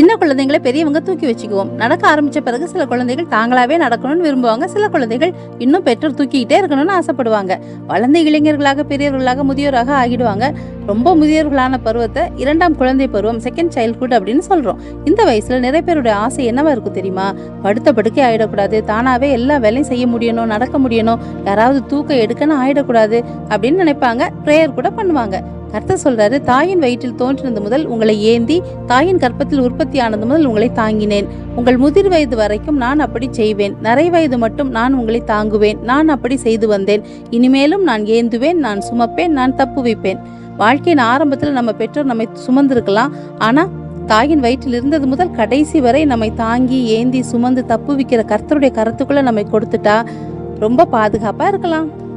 சின்ன குழந்தைங்களை பெரியவங்க தூக்கி வச்சுக்குவோம். நடக்க ஆரம்பிச்ச பிறகு சில குழந்தைகள் தாங்களாவே நடக்கணும்னு விரும்புவாங்க. சில குழந்தைகள் இன்னும் பெற்றோர் தூக்கிக்கிட்டே இருக்கணும்னு ஆசைப்படுவாங்க. வளர்ந்த இளைஞர்களாக பெரியவர்களாக முதியோராக ஆகிடுவாங்க. ரொம்ப முதியோர்களான பருவத்தை இரண்டாம் குழந்தை பருவம் செகண்ட் சைல்ட்ஹுட் அப்படின்னு சொல்றோம். இந்த வயசுல நிறைய பேருடைய ஆசை என்னவா இருக்கும் தெரியுமா? படுத்த படுக்கை ஆயிடக்கூடாது. தானாவே எல்லா வேலையும் செய்ய முடியணும் நடக்க முடியணும். யாராவது தூக்க எடுக்கணும் ஆயிடக்கூடாது அப்படின்னு நினைப்பாங்க. ப்ரேயர் கூட பண்ணுவாங்க. கர்த்தர் சொல்றாரு தாயின் வயிற்றில் தோன்றினது முதல் உங்களை ஏந்தி தாயின் கற்பத்தில் உற்பத்தி ஆனது முதல் உங்களை தாங்கினேன். உங்கள் முதிர் வயது வரைக்கும் நான் அப்படி செய்வேன். நிறை வயது மட்டும் நான் உங்களை தாங்குவேன். நான் அப்படி செய்து வந்தேன். இனிமேலும் நான் ஏந்துவேன் நான் சுமப்பேன் நான் தப்புவிப்பேன் வாழ்க்கையின் ஆரம்பத்தில் நம்ம பெற்றோர் நம்மை சுமந்திருக்கலாம். ஆனா தாயின் வயிற்றில் இருந்தது முதல் கடைசி வரை நம்மை தாங்கி ஏந்தி சுமந்து தப்புவிக்கிற கர்த்தருடைய கருத்துக்குள்ளே நம்மை கொடுத்துட்டா ரொம்ப பாதுகாப்பா இருக்கலாம்.